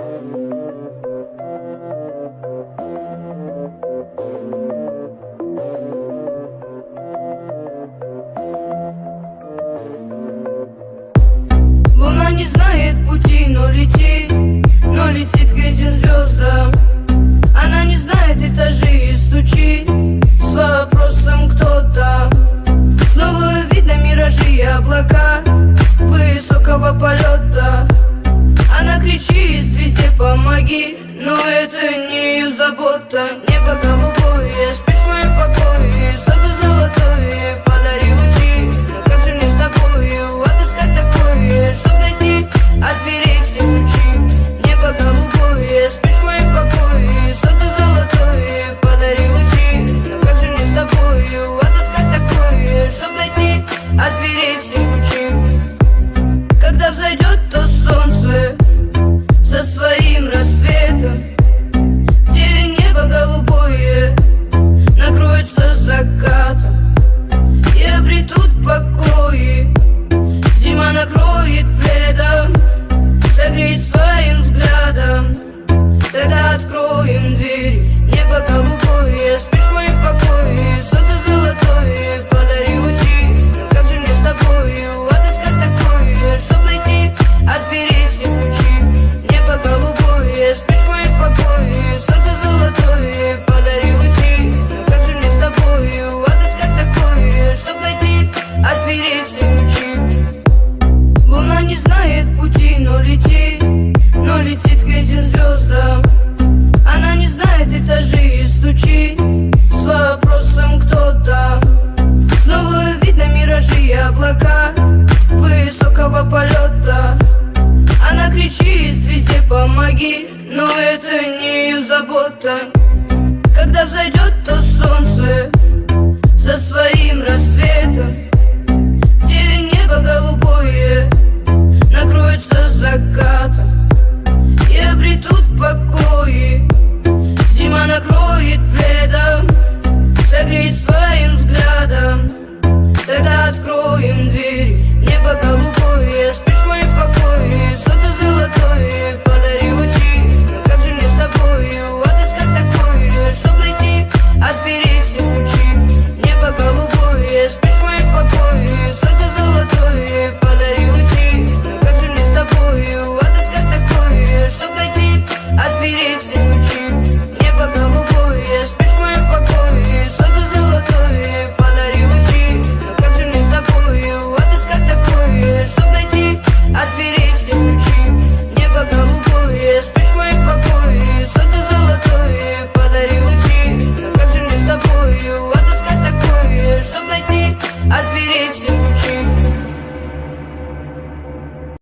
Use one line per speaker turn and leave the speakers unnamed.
Луна не знает пути, но летит, но летит к этим звездам. Она не знает этажей. помоги Но это не ее забота. Небо голубое, спишь в моем покое. Солнце золотое, подари лучи. Но как же мне с тобою отыскать такое Чтоб найти от все ключи. Небо голубое, спишь в моем покое. Солнце золотое, подари лучи. Но как же мне с тобою отыскать такое Чтоб найти от все ключи. Когда взойдет то солнце со своим разумом Yeah. облака высокого полета. Она кричит звезде помоги, но это не ее забота Когда взойдет то солнце